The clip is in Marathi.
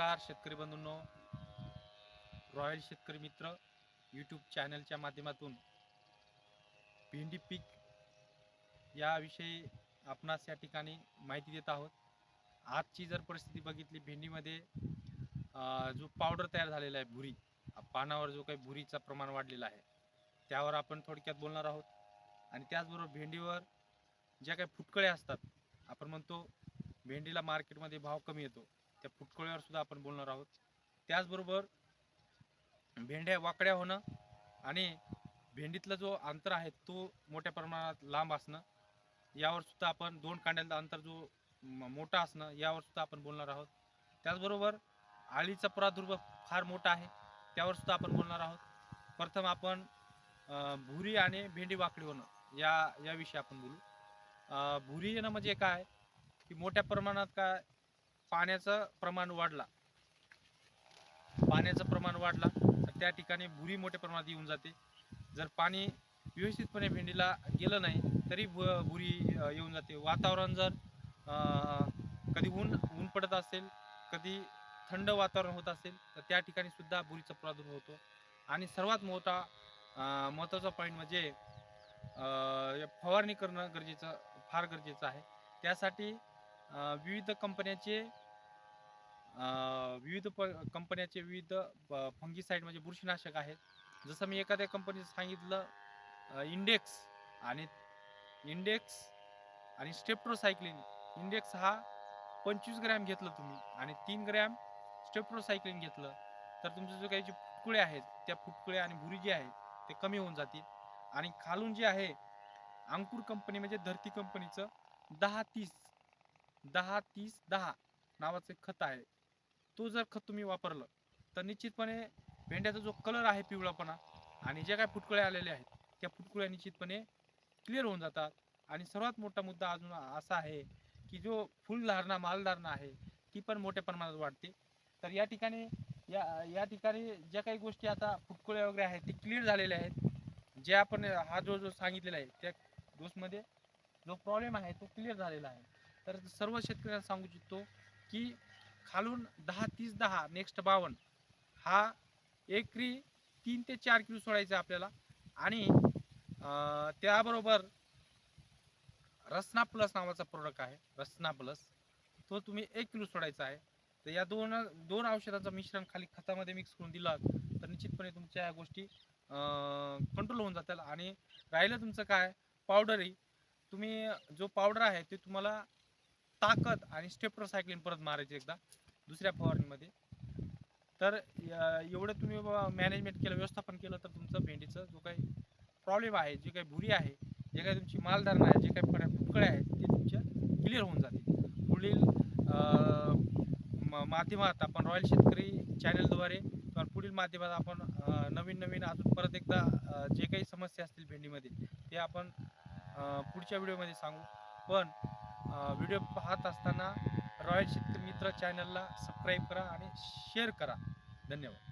नमस्कार शेतकरी बंधूंनो. रॉयल शेतकरी मित्र यूट्यूब चॅनलच्या माध्यमातून भेंडी पीक याविषयी आपणास या ठिकाणी माहिती देत आहोत. आजची जर परिस्थिती बघितली भेंडीमध्ये जो पावडर तयार झालेला आहे भुरी पानावर जो काही भुरीचा प्रमाण वाढलेला आहे त्यावर आपण थोडक्यात बोलणार आहोत. आणि त्याचबरोबर भेंडीवर ज्या काही फुटकळ्या असतात आपण म्हणतो भेंडीला मार्केटमध्ये भाव कमी येतो. त्या फुटकळ्यावर सुद्धा आपण बोलणार आहोत. त्याचबरोबर भेंड्या वाकड्या होणं आणि भेंडीतलं जो अंतर आहे तो मोठ्या प्रमाणात लांब असणं यावर सुद्धा आपण दोन कांड्यांचा अंतर जो मोठा असणं यावर सुद्धा आपण बोलणार आहोत. त्याचबरोबर आळीचा प्रादुर्भाव फार मोठा आहे त्यावर सुद्धा आपण बोलणार आहोत. प्रथम आपण भुरी आणि भेंडी वाकडी होणं या याविषयी आपण बोलू. अं, भुरी येणं म्हणजे काय? की मोठ्या प्रमाणात काय पाण्याचं प्रमाण वाढला. पाण्याचं प्रमाण वाढला तर त्या ठिकाणी भुरी मोठ्या प्रमाणात येऊन जाते. जर पाणी व्यवस्थितपणे भेंडीला गेलं नाही तरी भुरी येऊन जाते. वातावरण जर कधी ऊन ऊन पडत असेल कधी थंड वातावरण होत असेल तर त्या ठिकाणी सुद्धा भुरीचा प्रादुर्भाव होतो. आणि सर्वात मोठा महत्त्वाचा पॉईंट म्हणजे फवारणी करणं गरजेचं फार गरजेचं आहे. त्यासाठी विविध कंपन्याचे विविध प कंपन्याचे विविध फंगीसाईड म्हणजे बुरशीनाशक आहेत. जसं मी एखाद्या कंपनीचं सांगितलं इंडेक्स आणि इंडेक्स आणि स्टेप्ट्रोसायक्लिन इंडेक्स हा पंचवीस ग्रॅम घेतलं तुम्ही आणि तीन ग्रॅम स्टेप्ट्रोसायक्लिन घेतलं. तर तुमचे जो काही जे फुटकुळे आहेत त्या फुटकुळे आणि भुरी जी आहे ते कमी होऊन जातील. आणि खालून जे आहे अंकुर कंपनी म्हणजे धरती कंपनीचं दहा तीस दहा तीस दहा नावाचं खत आहे. तो जर खत तुम्ही वापरलं तर निश्चितपणे भेंड्याचा जो कलर आहे पिवळापणा आणि ज्या काय फुटकुळ्या आलेल्या आहेत त्या फुटकुळ्या निश्चितपणे क्लिअर होऊन जातात. आणि सर्वात मोठा मुद्दा अजून असा आहे की जो फुलधारणा मालधारणा आहे ती पण मोठ्या प्रमाणात वाढते. तर या ठिकाणी या या ठिकाणी ज्या काही गोष्टी आता फुटकुळ्या वगैरे आहेत ते क्लिअर झालेल्या आहेत. जे आपण हा जो जो सांगितलेला आहे त्या डोसमध्ये जो प्रॉब्लेम आहे तो क्लिअर झालेला आहे. तर सर्व शेतकऱ्यांना सांगू इच्छितो की खालून दहा तीस दहा नेक्स्ट बावन्न. हा एकरी तीन ते चार किलो सोडायचा आपल्याला. आणि त्याबरोबर रसना प्लस नावाचा प्रोडक्ट आहे. रसना प्लस तो तुम्ही एक किलो सोडायचा आहे. तर या दोन दोन औषधाचं मिश्रण खाली खतामध्ये मिक्स करून दिलं तर निश्चितपणे तुमच्या या गोष्टी कंट्रोल होऊन जातील. आणि राहिलं तुमचं काय? पावडरही तुम्ही जो पावडर आहे ते तुम्हाला ताकद आणि स्टेप्रोसायक्लिन परत मारायचे एकदा दुसऱ्या फवारणीमध्ये. तर एवढं तुम्ही मॅनेजमेंट केलं व्यवस्थापन केलं तर तुमचं भेंडीचं जो काही प्रॉब्लेम आहे जे काही भुरी आहे जे काही तुमची मालधारणा आहे जे काही फळ्या- फुटकळे आहेत ते तुमच्या क्लिअर होऊन जातील. पुढील माध्यमात आपण रॉयल शेतकरी चॅनलद्वारे किंवा पुढील माध्यमात आपण नवीन नवीन अजून परत एकदा जे काही समस्या असतील भेंडीमध्ये ते आपण पुढच्या व्हिडिओमध्ये सांगू. पण व्हिडिओ पाहत असताना रॉयल शेतकरी मित्र चॅनलला सबस्क्राईब करा आणि शेअर करा. धन्यवाद.